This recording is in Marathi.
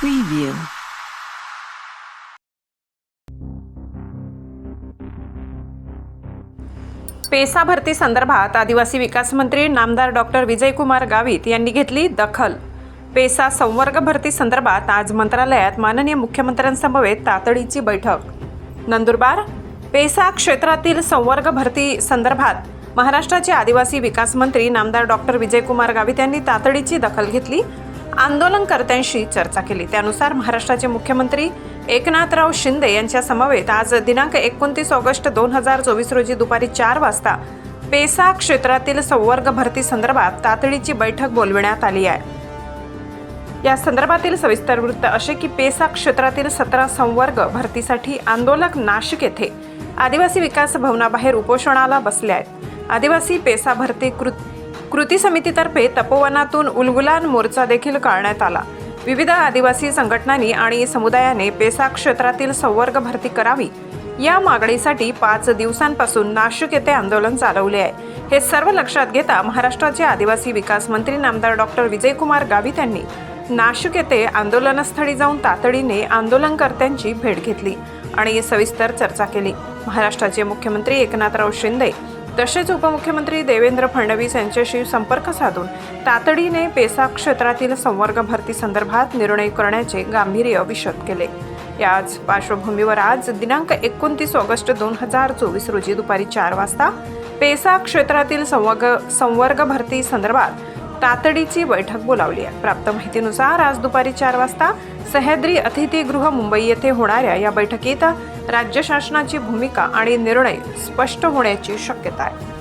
Preview. पेसा भरती संदर्भात आदिवासी विकास मंत्री नामदार डॉक्टर विजयकुमार गावित यांनी घेतली दखल. पेसा संवर्ग भरती संदर्भात आज मंत्रालयात माननीय मुख्यमंत्र्यांसमवेत तातडीची बैठक. नंदुरबार पेसा क्षेत्रातील संवर्ग भरती संदर्भात महाराष्ट्राचे आदिवासी विकास मंत्री नामदार डॉक्टर विजयकुमार गावित यांनी तातडीची दखल घेतली आंदोलनकर्त्यांशी चर्चा केली. त्यानुसार महाराष्ट्राचे मुख्यमंत्री एकनाथराव शिंदे यांच्या समवेत आज दिनांक एकोणतीस ऑगस्ट दोन हजार चोवीस रोजी दुपारी चार वाजता पेसा क्षेत्रातील संवर्ग भरती संदर्भात तातडीची बैठक बोलविण्यात आली आहे. या संदर्भातील सविस्तर वृत्त असे की पेसा क्षेत्रातील सतरा संवर्ग भरतीसाठी आंदोलक नाशिक येथे आदिवासी विकास भवनाबाहेर उपोषणाला बसले आहेत. आदिवासी पेसा भरती कृत कृती समितीतर्फे तपोवनातून उलगुलान मोर्चा देखील काढण्यात आला. विविध आदिवासी संघटनांनी आणि समुदायाने पेसा क्षेत्रातील संवर्ग भरती करावी. या मागणीसाठी पाच दिवसांपासून नाशिक येथे आंदोलन चालवले आहे. हे सर्व लक्षात घेता महाराष्ट्राचे आदिवासी विकास मंत्री नामदार डॉक्टर विजयकुमार गावित यांनी नाशिक येथे आंदोलनस्थळी जाऊन तातडीने आंदोलनकर्त्यांची भेट घेतली आणि सविस्तर चर्चा केली. महाराष्ट्राचे मुख्यमंत्री एकनाथराव शिंदे तसेच उपमुख्यमंत्री देवेंद्र फडणवीस यांच्याशी संपर्क साधून तातडीने पेसा क्षेत्रातील संवर्ग भरती संदर्भात निर्णय करण्याचे गांभीर्य विशद केले. याच पार्श्वभूमीवर आज दिनांक एकोणतीस ऑगस्ट दोन हजार चोवीस रोजी दुपारी चार वाजता पेसा क्षेत्रातील संवर्ग संवर्ग भरती संदर्भात तातडीची बैठक बोलावली आहे. प्राप्त माहितीनुसार आज दुपारी चार वाजता सह्याद्री अतिथीगृह मुंबई येथे होणाऱ्या या बैठकीत राज्य शासनाची भूमिका आणि निर्णय स्पष्ट होण्याची शक्यता आहे.